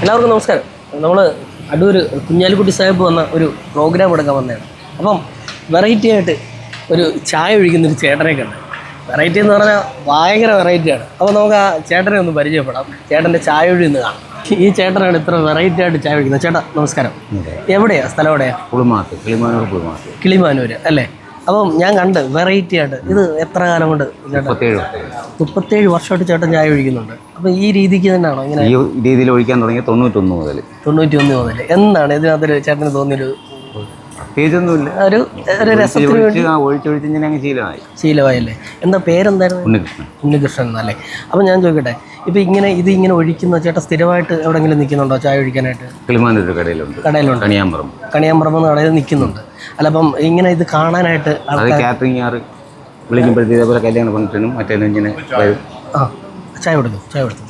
എല്ലാവർക്കും നമസ്കാരം. നമ്മൾ അടൂർ കുഞ്ഞാലിക്കുട്ടി സാഹിബ് വന്ന ഒരു പ്രോഗ്രാം എടുക്കാൻ വന്നതാണ്. അപ്പം വെറൈറ്റി ആയിട്ട് ഒരു ചായ ഒഴിക്കുന്ന ഒരു ചേട്ടനെ കണ്ട്. വെറൈറ്റി എന്ന് പറഞ്ഞാൽ ഭയങ്കര വെറൈറ്റിയാണ് അപ്പോൾ നമുക്ക് ആ ചേട്ടനെ ഒന്ന് പരിചയപ്പെടാം. ചേട്ടന്റെ ചായ ഒഴി ഒന്ന് കാണാം. ഈ ചേട്ടനാണ് ഇത്ര വെറൈറ്റി ആയിട്ട് ചായ ഒഴിക്കുന്നത്. ചേട്ടാ നമസ്കാരം. എവിടെയാണ് സ്ഥലം എവിടെയാണ് കിളിമാനൂർ അല്ലേ? അപ്പം ഞാൻ കണ്ട് വെറൈറ്റി ആയിട്ട്. ഇത് എത്ര കാലം കൊണ്ട് മുപ്പത്തേഴ്. മുപ്പത്തേഴ് വർഷമായിട്ട് ചേട്ടൻ ചായ ഒഴിക്കുന്നുണ്ട്. അപ്പം ഈ രീതിക്ക് തന്നെയാണോ ഇങ്ങനെ ഈ രീതിയിൽ ഒഴിക്കാൻ തുടങ്ങി തൊണ്ണൂറ്റൊന്ന് മുതൽ തൊണ്ണൂറ്റി ഒന്ന് മുതൽ എന്താണ് ഇതിനകത്തൊരു ചേട്ടന് തോന്നിയൊരു പ്രത്യേകിച്ചൊന്നുമില്ല. ഒരു ഒരു രസത്തിന് വേണ്ടി ഒഴിച്ചൊഴിച്ച് ഞാൻ അങ്ങ് ശീലമായി. ശീലമായല്ലേ? എന്താ പേരെന്തായിരുന്നു? ഉണ്ണികൃഷ്ണൻ. ഉണ്ണികൃഷ്ണൻ എന്നല്ലേ? അപ്പം ഞാൻ ചോദിക്കട്ടെ ഇപ്പം ഇങ്ങനെ ഇത് ഇങ്ങനെ ഒഴിക്കുന്ന ചേട്ടാ സ്ഥിരമായിട്ട് എവിടെങ്കിലും നിൽക്കുന്നുണ്ടോ ചായ ഒഴിക്കാനായിട്ട്? കിളിമാനൂർ കടയിലുണ്ട്. കടയിലുണ്ട്. കണിയാമ്പറം കണിയാമ്പറമ്പ് കടയിൽ നിൽക്കുന്നുണ്ട്. അല്ല അപ്പം ഇങ്ങനെ ഇത് കാണാനായിട്ട് കാറ്ററിംഗ് ആറ് വിളിക്കുമ്പോഴത്തേക്ക് ഇതേപോലെ കല്യാണ ഫംഗ്ഷനും മറ്റേ ഇങ്ങനെ ആ ചായ കൊടുക്കും ചായ കൊടുക്കും.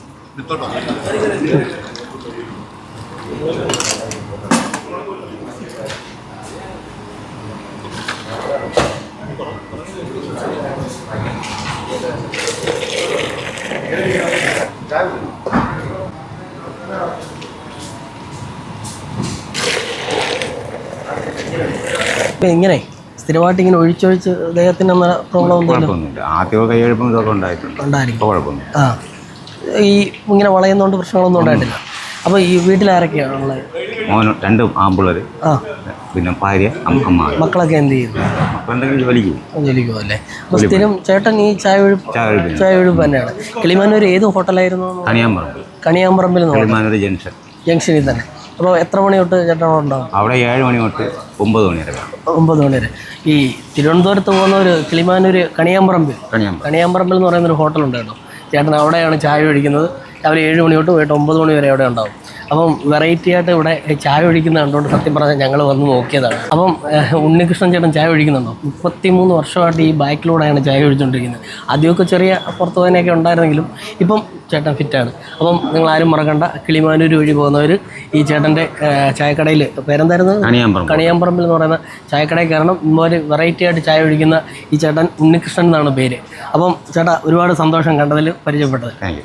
ഇപ്പം ഇങ്ങനെ സ്ഥിരമായിട്ട് ഇങ്ങനെ ഒഴിച്ചൊഴിച്ച് ദേഹത്തിന് അങ്ങനെ പ്രോബ്ലം ഒന്നുമില്ല ആദ്യമൊക്കെ കൈയെഴുപ്പം ഇതൊക്കെ ഉണ്ടായിട്ടുണ്ട്. ഉണ്ടായിരിക്കും. ആ. ഈ ഇങ്ങനെ വളയുന്നതുകൊണ്ട് പ്രശ്നങ്ങളൊന്നും ഉണ്ടായിട്ടില്ല. അപ്പോൾ ഈ വീട്ടിൽ ആരൊക്കെയാണ് ഉള്ളത്? മോൻ രണ്ട് ആമ്പിള്ളേർ ആ. പിന്നെ ഭാര്യ അമ്മ മക്കളൊക്കെ എന്ത് ചെയ്യുന്നു മക്കളെന്തെങ്കിലും ജോലിക്ക് പോകും ജോലിക്കോ അല്ലേ അപ്പോൾ സ്ഥിരം ചേട്ടൻ ഈ ചായ ഒഴുപ്പ് ചായ ഒഴുപ്പ് തന്നെയാണ്. കിളിമാനൂർ ഏത് ഹോട്ടലായിരുന്നു? എന്ന് കണിയാമ്പറം കണിയാമ്പറമ്പിൽ കിളിമാനൂർ ജംഗ്ഷൻ. ജംഗ്ഷനിൽ തന്നെ. അപ്പോൾ എത്ര മണി തൊട്ട് ചേട്ടൻ അവിടെ ഉണ്ടാവും അവിടെ ഏഴ് മണി തൊട്ട് ഒമ്പത് മണി വരെ ഒമ്പത് മണി വരെ. ഈ തിരുവനന്തപുരത്ത് പോകുന്ന ഒരു കിളിമാനൂർ കണിയാമ്പറമ്പിൽ. കണിയാമ്പറം കണിയാമ്പറമ്പിൽ എന്ന് പറയുന്ന ഒരു ഹോട്ടലുണ്ട് കേട്ടോ ചേട്ടൻ അവിടെയാണ് ചായ ഒഴിക്കുന്നത്. രാവിലെ ഏഴ് മണി തൊട്ട് പോയിട്ട് ഒമ്പത് മണി വരെ അവിടെ ഉണ്ടാവും. അപ്പം വെറൈറ്റി ആയിട്ട് ഇവിടെ ചായ ഒഴിക്കുന്ന കണ്ടുകൊണ്ട് സത്യം പറഞ്ഞാൽ ഞങ്ങൾ വന്ന് നോക്കിയതാണ്. അപ്പം ഉണ്ണികൃഷ്ണൻ ചേട്ടൻ ചായ ഒഴിക്കുന്നുണ്ടോ? മുപ്പത്തിമൂന്ന് വർഷമായിട്ട് ഈ ബൈക്കിലൂടെയാണ് ചായ ഒഴിച്ചുകൊണ്ടിരിക്കുന്നത് ആദ്യമൊക്കെ ചെറിയ പുറത്തു പോകാനൊക്കെ ഉണ്ടായിരുന്നെങ്കിലും ഇപ്പം ചേട്ടൻ ഫിറ്റാണ് അപ്പം നിങ്ങൾ ആരും മറക്കണ്ട കിളിമാനൂർ വഴി പോകുന്നവർ ഈ ചേട്ടന്റെ ചായക്കടയിൽ പേരെന്തായിരുന്നു? കണിയാമ്പറം കണിയാമ്പറമ്പിൽ എന്ന് പറയുന്ന ചായക്കടയിൽ കയറണം ഇതുപോലെ വെറൈറ്റി ആയിട്ട് ചായ ഒഴിക്കുന്ന ഈ ചേട്ടൻ ഉണ്ണികൃഷ്ണൻ എന്നാണ് പേര്. അപ്പം ചേട്ടാ ഒരുപാട് സന്തോഷം കണ്ടതിൽ പരിചയപ്പെട്ടത് താങ്ക്